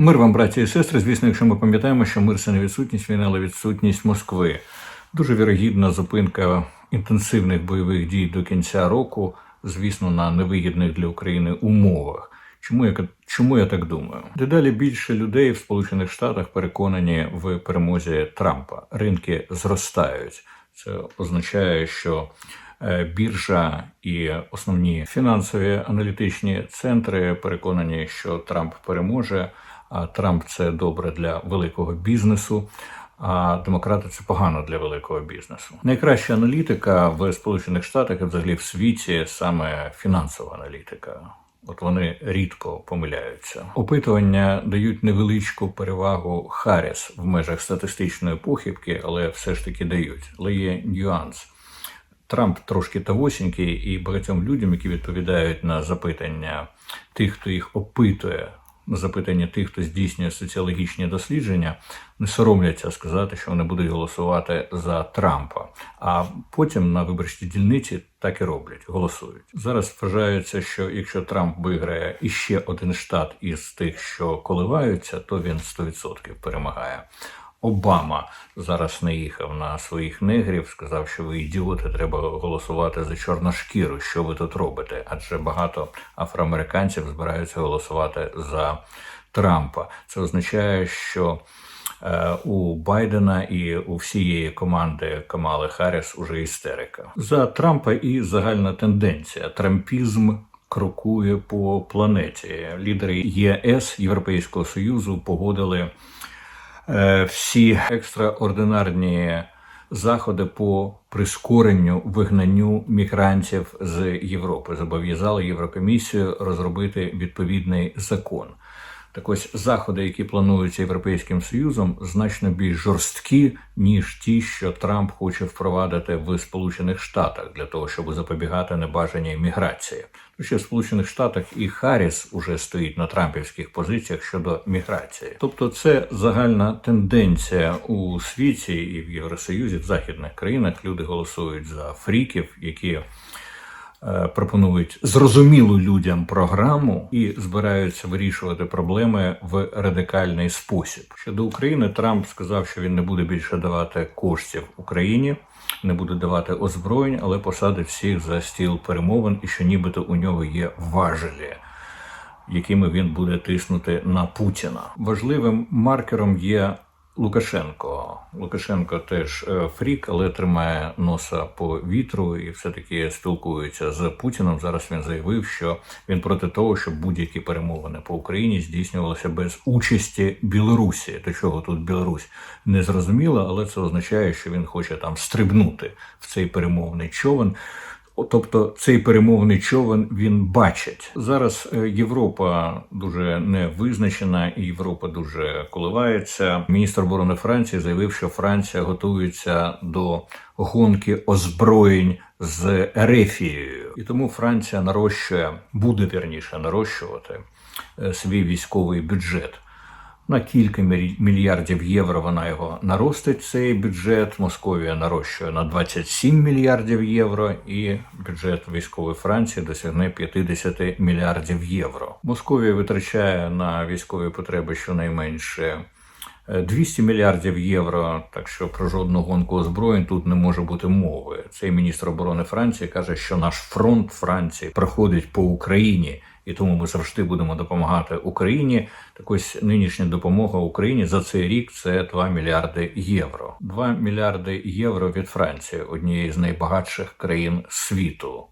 Мир вам, браті і сестри. Звісно, якщо ми пам'ятаємо, що мир це не відсутність війни, але відсутність Москви. Дуже вірогідна зупинка інтенсивних бойових дій до кінця року, звісно, на невигідних для України умовах. Чому я чому я так думаю? Дедалі більше людей в Сполучених Штатах переконані в перемозі Трампа. Ринки зростають. Це означає, що е, біржа і основні фінансові аналітичні центри переконані, що Трамп переможе. Трамп це добре для великого бізнесу. А демократи це погано для великого бізнесу. Найкраща аналітика в Сполучених Штатах і взагалі в світі саме фінансова аналітика. От вони рідко помиляються. Опитування дають невеличку перевагу Харріс в межах статистичної похибки, але все ж таки дають. Але є нюанс. Трамп трошки тавосінький, і багатьом людям, які відповідають на запитання тих, хто їх опитує запитання тих, хто здійснює соціологічні дослідження, не соромляться сказати, що вони будуть голосувати за Трампа. А потім на виборчій дільниці так і роблять, голосують. Зараз вважається, що якщо Трамп виграє іще один штат із тих, що коливаються, то він 100% перемагає. Обама зараз не їхав на своїх негрів, сказав, що ви ідіоти, треба голосувати за чорношкіру. Що ви тут робите? Адже багато афроамериканців збираються голосувати за Трампа. Це означає, що е, у Байдена і у всієї команди Камали Харріс уже істерика за Трампа і загальна тенденція. Трампізм крокує по планеті. Лідери ЄС Європейського союзу погодили. Е, всі екстраординарні заходи по прискоренню вигнанню мігрантів з Європи зобов'язали Єврокомісію розробити відповідний закон. Так ось заходи, які плануються європейським союзом, значно більш жорсткі ніж ті, що Трамп хоче впровадити в Сполучених Штатах для того, щоб запобігати небажаній міграції. Тому що в Сполучених Штатах і Харріс уже стоїть на трампівських позиціях щодо міграції. Тобто, це загальна тенденція у світі і в Євросоюзі, в західних країнах люди голосують за фріків, які пропонують зрозумілу людям програму і збираються вирішувати проблеми в радикальний спосіб. Щодо України, Трамп сказав, що він не буде більше давати коштів Україні, не буде давати озброєнь, але посадить всіх за стіл перемовин, і що нібито у нього є важелі. Якими він буде тиснути на Путіна важливим маркером є Лукашенко. Лукашенко теж е, фрік, але тримає носа по вітру і все-таки спілкується з Путіном. Зараз він заявив, що він проти того, щоб будь-які перемовини по Україні здійснювалися без участі Білорусі. До чого тут Білорусь не зрозуміло, але це означає, що він хоче там стрибнути в цей перемовний човен. Тобто цей перемовний човен він бачить зараз. Е, Європа дуже не визначена, і Європа дуже коливається. Міністр оборони Франції заявив, що Франція готується до гонки озброєнь з Ерефією, і тому Франція нарощує, буде вірніше нарощувати е, свій військовий бюджет. На кілька мільярдів євро вона його наростить. Цей бюджет. Московія нарощує на 27 мільярдів євро, і бюджет військової Франції досягне 50 мільярдів євро. Московія витрачає на військові потреби щонайменше 200 мільярдів євро. Так що про жодну гонку озброєнь тут не може бути мови. Цей міністр оборони Франції каже, що наш фронт Франції проходить по Україні і тому ми завжди будемо допомагати Україні. Так ось нинішня допомога Україні за цей рік це 2 мільярди євро. 2 мільярди євро від Франції, однієї з найбагатших країн світу.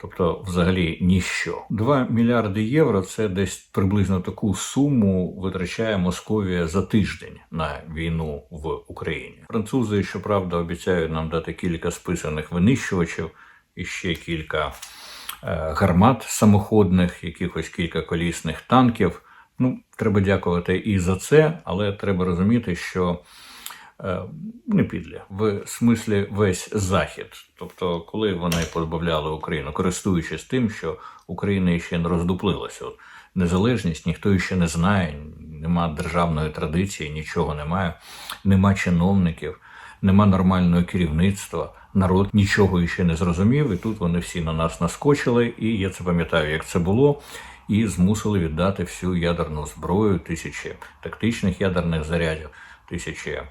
Тобто, взагалі, ніщо. 2 мільярди євро це десь приблизно таку суму витрачає Московія за тиждень на війну в Україні. Французи, щоправда, обіцяють нам дати кілька списаних винищувачів і ще кілька. Е, гармат самоходних, якихось кілька колісних танків. Ну, треба дякувати і за це, але треба розуміти, що не підлі в смислі весь захід. Тобто, коли вони позбавляли Україну, користуючись тим, що Україна ще не роздуплилася. От Незалежність ніхто ще не знає, нема державної традиції, нічого немає, нема чиновників, нема нормального керівництва народ нічого ще не зрозумів, і тут вони всі на нас наскочили. І я це пам'ятаю, як це було. і змусили віддати всю ядерну зброю, тисячі тактичних ядерних зарядів, тисячі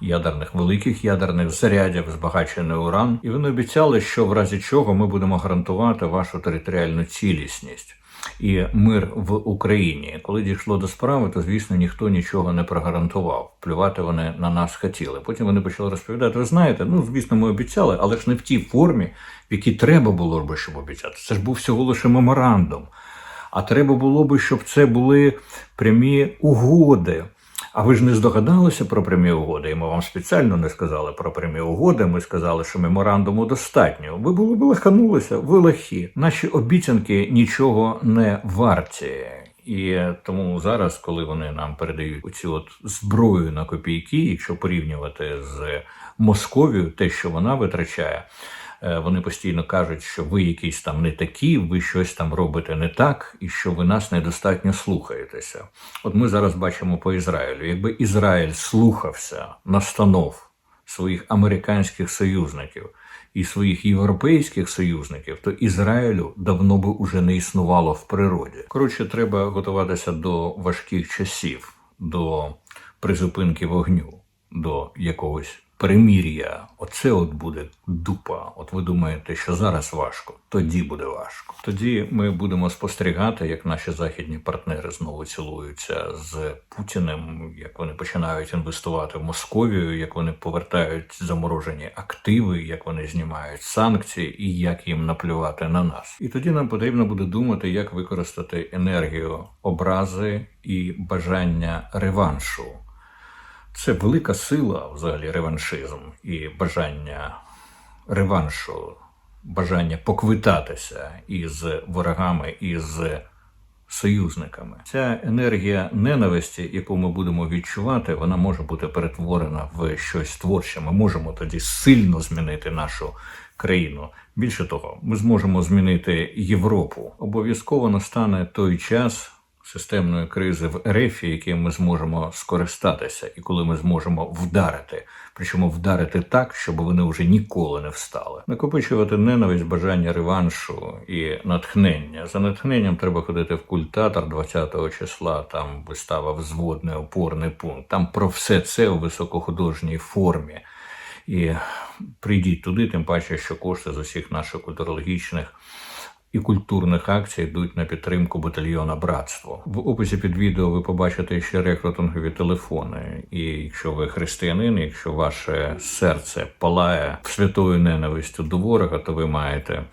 ядерних великих ядерних зарядів, збагачений уран. І вони обіцяли, що в разі чого ми будемо гарантувати вашу територіальну цілісність. І мир в Україні, коли дійшло до справи, то звісно ніхто нічого не прогарантував. Плювати вони на нас хотіли. Потім вони почали розповідати. Ви знаєте, ну звісно, ми обіцяли, але ж не в тій формі, в якій треба було б, щоб обіцяти. Це ж був всього лише меморандум. А треба було би, щоб це були прямі угоди. А ви ж не здогадалися про прямі угоди, і ми вам спеціально не сказали про прямі угоди. Ми сказали, що меморандуму достатньо. Ви були б лаханулися, ви лахі. Наші обіцянки нічого не варті. І тому зараз, коли вони нам передають оцю от зброю на копійки, якщо порівнювати з Московією, те, що вона витрачає. Е, Вони постійно кажуть, що ви якісь там не такі, ви щось там робите не так, і що ви нас недостатньо слухаєтеся. От ми зараз бачимо по Ізраїлю. Якби Ізраїль слухався настанов своїх американських союзників і своїх європейських союзників, то Ізраїлю давно би уже не існувало в природі. Коротше, треба готуватися до важких часів, до призупинки вогню, до якогось перемір'я. Оце от буде дупа. От ви думаєте, що зараз важко, тоді буде важко. Тоді ми будемо спостерігати, як наші західні партнери знову цілуються з Путіним, як вони починають інвестувати в Московію, як вони повертають заморожені активи, як вони знімають санкції і як їм наплювати на нас. І тоді нам потрібно буде думати, як використати енергію образи і бажання реваншу. Це велика сила, взагалі, реваншизм і бажання реваншу, бажання поквитатися із ворогами, із союзниками. Ця енергія ненависті, яку ми будемо відчувати, вона може бути перетворена в щось творче. Ми можемо тоді сильно змінити нашу країну. Більше того, ми зможемо змінити Європу. Обов'язково настане той час системної кризи в РФ, яким ми зможемо скористатися, і коли ми зможемо вдарити, причому вдарити так, щоб вони вже ніколи не встали. Накопичувати ненависть, бажання реваншу і натхнення. За натхненням треба ходити в культатор 20 числа. Там вистава взводний опорний пункт. Там про все це у високохудожній формі. І прийдіть туди, тим паче, що кошти з усіх наших культурологічних і культурних акцій йдуть на підтримку батальйона Братство. В описі під відео ви побачите ще рекрутингові телефони. І якщо ви християнин, якщо ваше серце палає святою ненавистю до ворога, то ви маєте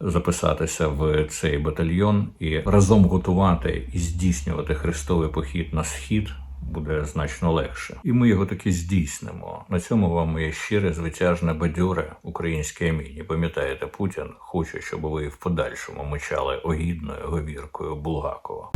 записатися в цей батальйон і разом готувати і здійснювати хрестовий похід на схід буде значно легше, і ми його таки здійснимо. На цьому вам моє щире, звитяжне бадьоре українське аміні. Пам'ятаєте, Путін хоче, щоб ви в подальшому мочали огідною говіркою Булгакова.